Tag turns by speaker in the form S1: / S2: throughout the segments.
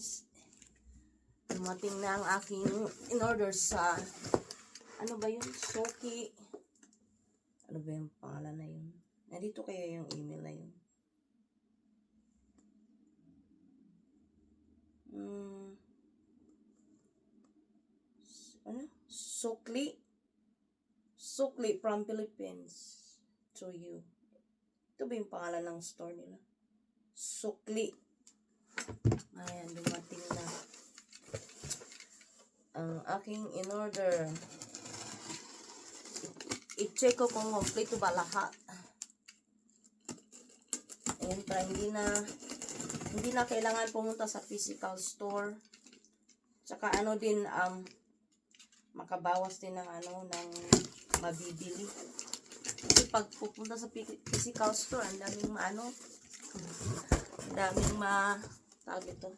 S1: guys. Dumating na ang aking in-order sa, ano ba yun? Soki. Ano ba yung pangalan na yun? Nandito kaya yung email na yun. Hmm. Ano? Sukli. Sukli from Philippines to you. Ito ba yung pangalan ng store nila? Sukli. Ayan, dumating na. Ang aking in-order. I-check ko kung complete ba lahat. Ayan, para hindi na hindi na kailangan pumunta sa physical store. Tsaka ano din, um, makabawas din ng ano, ng mabibili. Kasi pag pupunta sa physical store, ang daming maano, daming ma, tawag ito.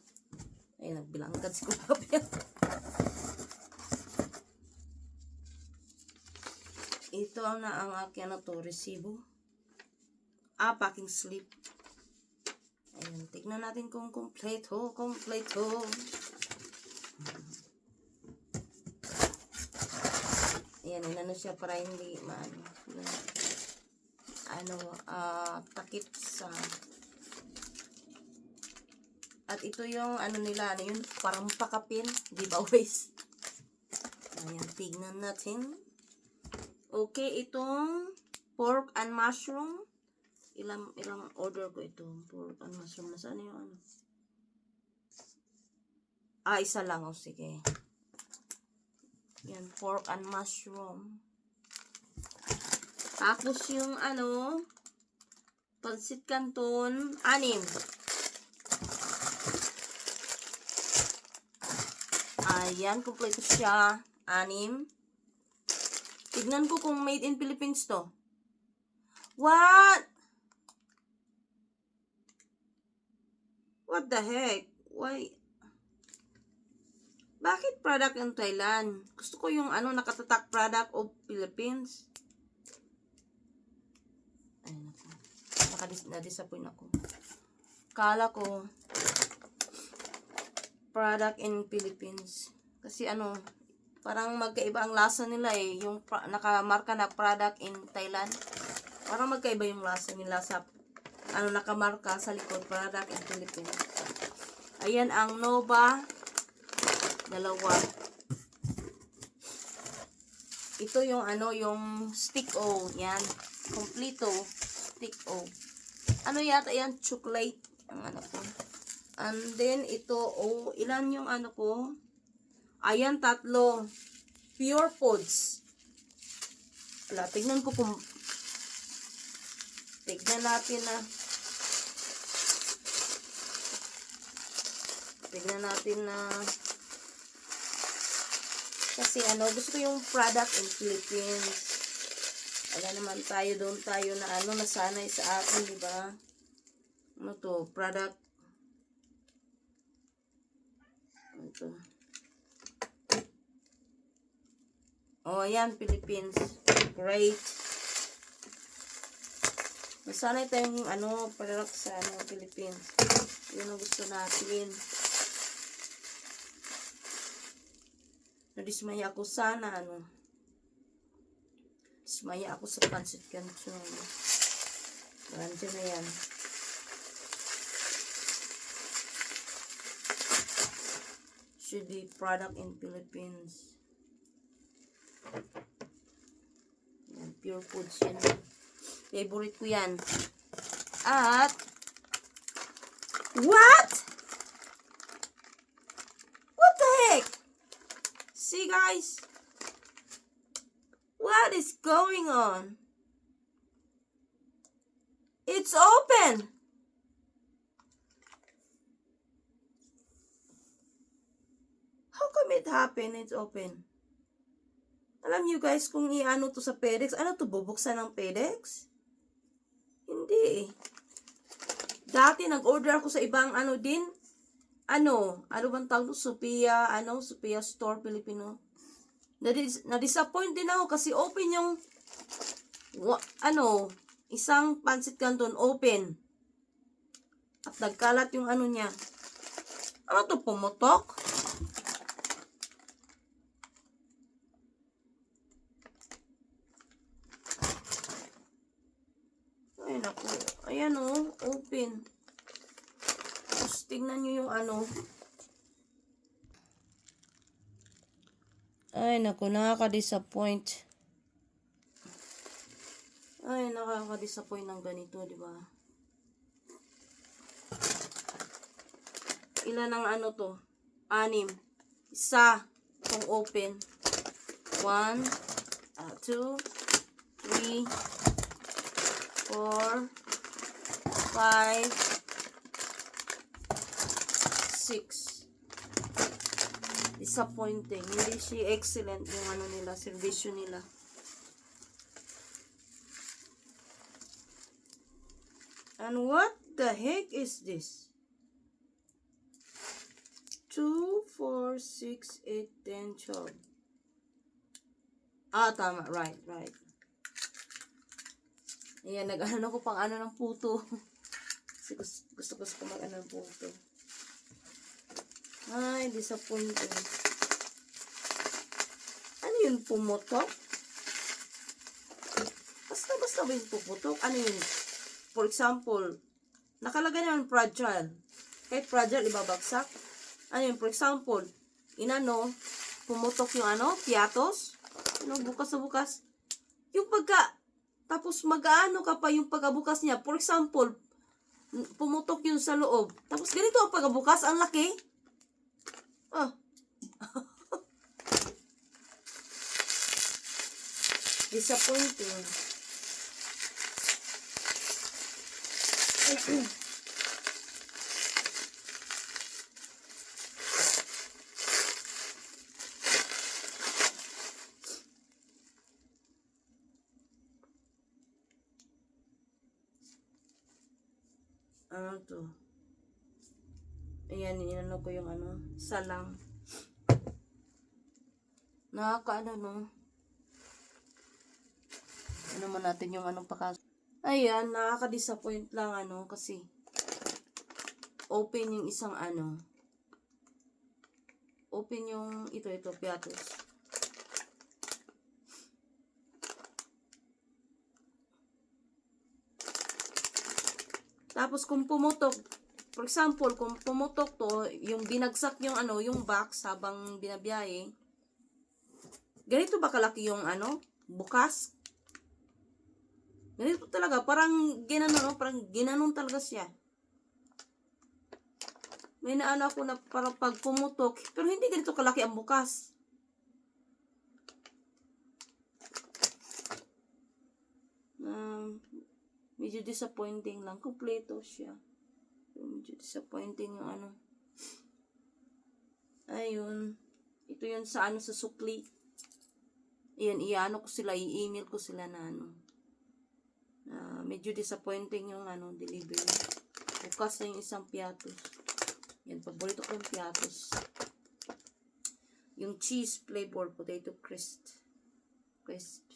S1: Ay, nagbilangkad si Kuya Ito na ang aking ano to, resibo. Ah, packing slip. Ayan, tignan natin kung kompleto, kompleto. Ayan, inano siya para hindi maano. na- Ano, ah, takip sa at ito yung ano nila, ano yun, parang pakapin, giveaways. Ayan, tignan natin. Okay, itong pork and mushroom. Ilang, ilang order ko ito. Pork and mushroom. Nasaan yung ano? Ah, isa lang. O, sige. Yan, pork and mushroom. Tapos yung ano, pansit canton, anim. Ayan, kompleto siya. Anim. Tignan ko kung made in Philippines to. What? What the heck? Why? Bakit product in Thailand? Gusto ko yung ano nakatatak product of Philippines. Ayun ako. Nakadis na-disappoint ako. Kala ko product in Philippines. Kasi ano, parang magkaiba ang lasa nila eh. Yung nakamarka na product in Thailand. Parang magkaiba yung lasa nila sa ano nakamarka sa likod product in Philippines. Ayan ang Nova dalawa. Ito yung ano yung stick O, yan. Kompleto stick O. Ano yata yan? Chocolate ang ano ko. And then ito oh, ilan yung ano ko? Ayan tatlo. Pure foods. Wala, tignan ko kung tignan natin na tignan natin na kasi ano, gusto yung product in Philippines. Wala naman tayo doon tayo na ano, nasanay sa atin, di ba? Ano to, product. Ano to? Oh, ayan, Philippines. Great. Nasanay tayong ano, product sa ano, Philippines. Yun ang gusto natin. Nadismaya ako sana, ano. Dismaya ako sa pancit canton. Nandiyan na yan. Should be product in Philippines. Yan, pure foods yan. Favorite ko yan. At, what? What the heck? See guys? What is going on? It's open! Happened? It's open. Alam niyo guys kung iano to sa FedEx, ano to bubuksan ng FedEx? Hindi eh. Dati nag-order ako sa ibang ano din. Ano, ano bang tawag to? Sophia, ano, Sophia Store Filipino. Nadis- Na-disappoint din ako kasi open yung ano, isang pancit canton open. At nagkalat yung ano niya. Ano to, pumutok? Ay, naku. Ayan o, open. Tapos, tingnan nyo yung ano. Ay, naku, nakaka-disappoint. Ay, nakaka-disappoint ng ganito, di ba? Ilan ang ano to? Anim. Isa. Kung open. One, uh, two, three, four, five, six. Disappointing. Hindi si excellent yung ano nila, servisyo nila. And what the heck is this? 2, 4, 6, 8, 10, 12. Ah, tama. Right, right. Ayan, nag-ano ko pang ano ng puto. Kasi gusto, gusto, gusto ko mag-ano ng puto. Ay, disappointing. Ano yun, pumutok? Basta, basta ba yung pumutok? Ano yun? For example, nakalagay naman fragile. Kahit fragile, ibabagsak. Ano yun, for example, inano, pumutok yung ano, piatos. Ano, bukas na bukas. Yung pagka, tapos mag-ano ka pa yung pagkabukas niya. For example, pumutok yun sa loob. Tapos ganito ang pagkabukas, ang laki. Ah. Disappointing. ano to? Ayan, inano ko yung ano, salang. Nakaka ano no. Ano man natin yung anong pakas. Ayan, nakaka-disappoint lang ano kasi open yung isang ano. Open yung ito ito piatos. Tapos kung pumutok, for example, kung pumutok to, yung binagsak yung ano, yung box habang binabiyahe, ganito ba kalaki yung ano, bukas? Ganito talaga, parang ginanon, no? parang ginanon talaga siya. May naano ako na parang pag pumutok, pero hindi ganito kalaki ang bukas. Um, disappointing lang. Kompleto siya. Pero medyo disappointing yung ano. Ayun. Ito yun sa ano sa sukli. Ayan, iano ko sila, i-email ko sila na ano. Na medyo disappointing yung ano, delivery. Bukas na yung isang piatos. Yan, paborito ko yung piatos. Yung cheese flavor potato crisp. Crisp.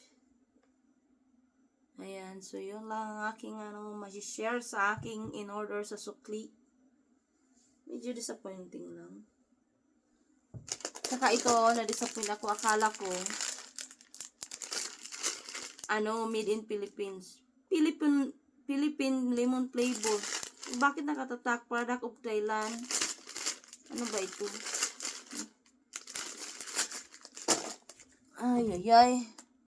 S1: Ayan, so yun lang ang aking ano, share sa aking in order sa sukli. Medyo disappointing lang. Saka ito, na-disappoint ako. Akala ko, ano, made in Philippines. Philippine, Philippine lemon flavor. Bakit nakatatak? Product of Thailand. Ano ba ito? Ay, ay, ay.